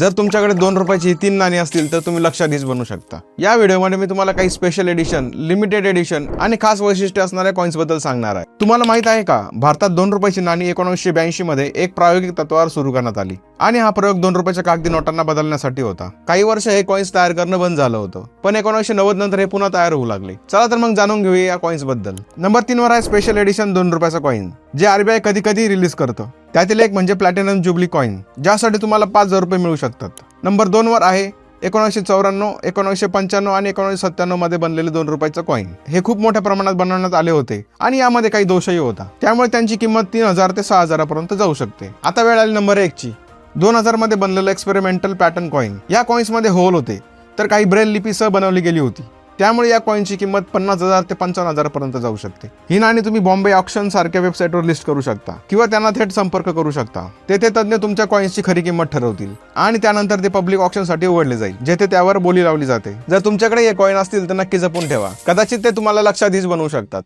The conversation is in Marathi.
जर तुमच्याकडे दोन रुपयाची ही तीन नाणी असतील तर तुम्ही लक्षाधीश बनू शकता. या व्हिडिओमध्ये मी तुम्हाला काही स्पेशल एडिशन लिमिटेड एडिशन आणि खास वैशिष्ट्य असणाऱ्या कॉइन्सबद्दल सांगणार आहे. तुम्हाला माहीत आहे का? भारतात दोन रुपयाची नाणी एकोणीसशे ब्याऐंशी मध्ये एक प्रायोगिक तत्वावर सुरू करण्यात आली. आणि हा प्रयोग दोन रुपयाच्या कागदी नोटांना बदलण्यासाठी होता. काही वर्ष हे कॉइन्स तयार करणं बंद झालं होतं. पण एकोणीसशे नव्वद नंतर हे पुन्हा तयार होऊ लागले. चला तर मग जाणून घेऊया या कॉइन्सबद्दल. नंबर तीन वर आहे स्पेशल एडिशन दोन रुपयाचा कॉइन जे आरबीआय कधी कधी रिलीज करतं. त्यातील एक म्हणजे प्लॅटिनम जुबली कॉईन ज्यासाठी तुम्हाला पाच हजार रुपये मिळू शकतात. नंबर दोन वर आहे एकोणीसशे चौऱ्याण्णव एकोणीसशे पंच्याण्णव आणि एकोणीसशे सत्त्याण्णवमध्ये बनलेले दोन रुपयाचं कॉईन हे खूप मोठ्या प्रमाणात बनवण्यात आले होते आणि यामध्ये काही दोषही होता. त्यामुळे त्यांची किंमत तीन हजार ते सहा हजारापर्यंत जाऊ शकते. आता वेळ आली नंबर एकची दोन हजारमध्ये बनलेलं एक्सपेरिमेंटल पॅटर्न कॉईन या कॉईन्समध्ये होल होते. तर काही ब्रेल लिपीसह बनवली गेली होती. त्यामुळे या कॉईनची किंमत पन्नास हजार ते पंचावन्न हजारपर्यंत जाऊ शकते. ही नाणी तुम्ही बॉम्बे ऑप्शन सारख्या वेबसाईटवर लिस्ट करू शकता किंवा त्यांना थेट संपर्क करू शकता. तेथे तज्ज्ञ तुमच्या कॉईन्सची खरी किंमत ठरवतील आणि त्यानंतर ते पब्लिक ऑप्शनसाठी उघडले जाईल जेथे त्यावर बोली लावली जाते. जर तुमच्याकडे हे कॉईन असतील तर नक्की जपून ठेवा. कदाचित ते तुम्हाला लक्षाधीश बनवू शकतात.